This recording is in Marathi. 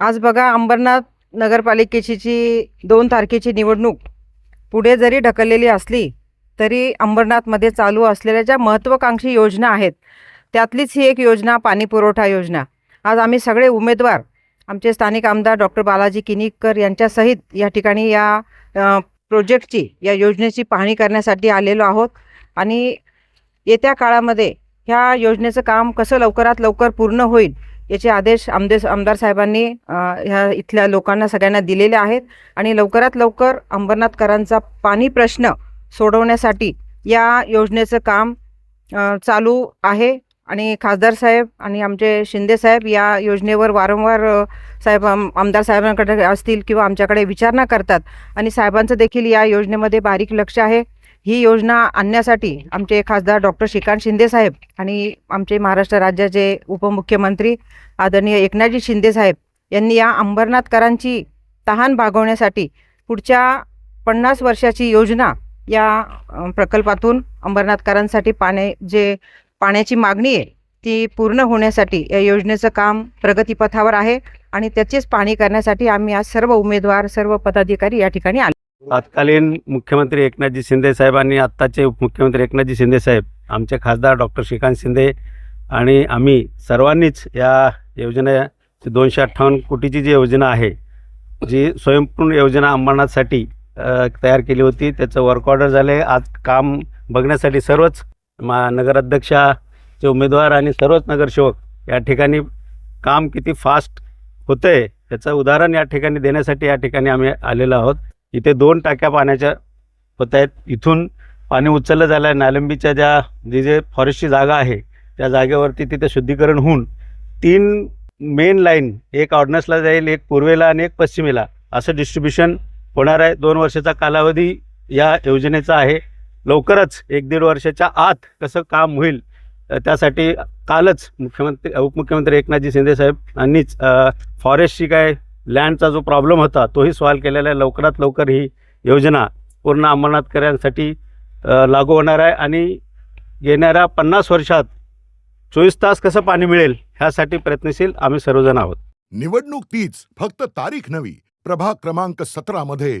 आज बघा अंबरनाथ नगरपालिकेची जी दोन तारखेची निवडणूक पुढे जरी ढकललेली असली तरी अंबरनाथमध्ये चालू असलेल्या ज्या महत्त्वाकांक्षी योजना आहेत त्यातलीच ही एक योजना पाणी पुरवठा योजना. आज आम्ही सगळे उमेदवार आमचे स्थानिक आमदार डॉक्टर बालाजी किनीकर यांच्यासहित या ठिकाणी या प्रोजेक्टची या योजनेची पाहणी करण्यासाठी आलेलो आहोत. आणि येत्या काळामध्ये ह्या योजनेचं काम कसं लवकरात लवकर पूर्ण होईल याचे आदेश आमदे आमदार साहेबांनी ह्या इथल्या लोकांना सगळ्यांना दिलेले आहेत. आणि लवकरात लवकर अंबरनाथकरांचा पाणी प्रश्न सोडवण्यासाठी या योजनेचं काम चालू आहे. आणि खासदार साहेब आणि आमचे शिंदे साहेब या योजनेवर वारंवार साहेब आमदार साहेबांकडे असतील किंवा आमच्याकडे विचारणा करतात. आणि साहेबांचं देखील या योजनेमध्ये बारीक लक्ष आहे. ही योजना आणण्यासाठी आमचे खासदार डॉक्टर श्रीकांत शिंदे साहेब आणि आमचे महाराष्ट्र राज्याचे उपमुख्यमंत्री आदरणीय एकनाथजी शिंदे साहेब यांनी या अंबरनाथकरांची तहान भागवण्यासाठी पुढच्या पन्नास वर्षाची योजना या प्रकल्पातून अंबरनाथकरांसाठी पाणे जे पाण्याची मागणी आहे ती पूर्ण होण्यासाठी या योजनेचं काम प्रगतीपथावर आहे आणि त्याचीच पाणी करण्यासाठी आम्ही आज सर्व उमेदवार सर्व पदाधिकारी या ठिकाणी आले. हो. तत्कालीन मुख्यमंत्री एकनाथजी शिंदे साहेब आणि आत्ताचे उपमुख्यमंत्री एकनाथजी शिंदे साहेब आमचे खासदार डॉक्टर श्रीकांत शिंदे आणि आम्ही सर्वांनीच या योजनेची दोनशे अठ्ठावन्न कोटीची जी योजना आहे जी स्वयंपूर्ण योजना अंबरनाथसाठी तयार केली होती. त्याचं वर्क ऑर्डर झाले. आज काम बघण्यासाठी सर्वच मा नगराध्यक्षाचे उमेदवार आणि सर्वच नगरसेवक या ठिकाणी काम किती फास्ट होतं आहे त्याचं उदाहरण या ठिकाणी देण्यासाठी या ठिकाणी आम्ही आलेलो आहोत. इथे दोन टाक्या पाण्याच्या होत आहेत. इथून पाणी उचललं झालं आहे नालंबीच्या ज्या जी जे फॉरेस्टची जागा आहे त्या जागेवरती तिथे शुद्धीकरण होऊन तीन मेन लाईन एक ऑर्डनन्सला जाईल एक पूर्वेला आणि एक पश्चिमेला असं डिस्ट्रीब्युशन होणार आहे. दोन वर्षाचा कालावधी या योजनेचा आहे. लवकरच एक दीड वर्षाच्या आत कसं काम होईल त्यासाठी कालच मुख्यमंत्री उपमुख्यमंत्री एकनाथजी शिंदे साहेब यांनीच फॉरेस्टची काय लँडचा जो प्रॉब्लेम होता तोही सॉल्व केलेला आहे लवकरात लवकर ही योजना पूर्ण अंमलनाथकरांसाठी लागू होणार आहे आणि येणाऱ्या पन्नास वर्षात चोवीस तास कसं पाणी मिळेल ह्यासाठी प्रयत्नशील आम्ही सर्वजण आहोत. निवडणूक तीच फक्त तारीख नवी प्रभाग क्रमांक सतरा मध्ये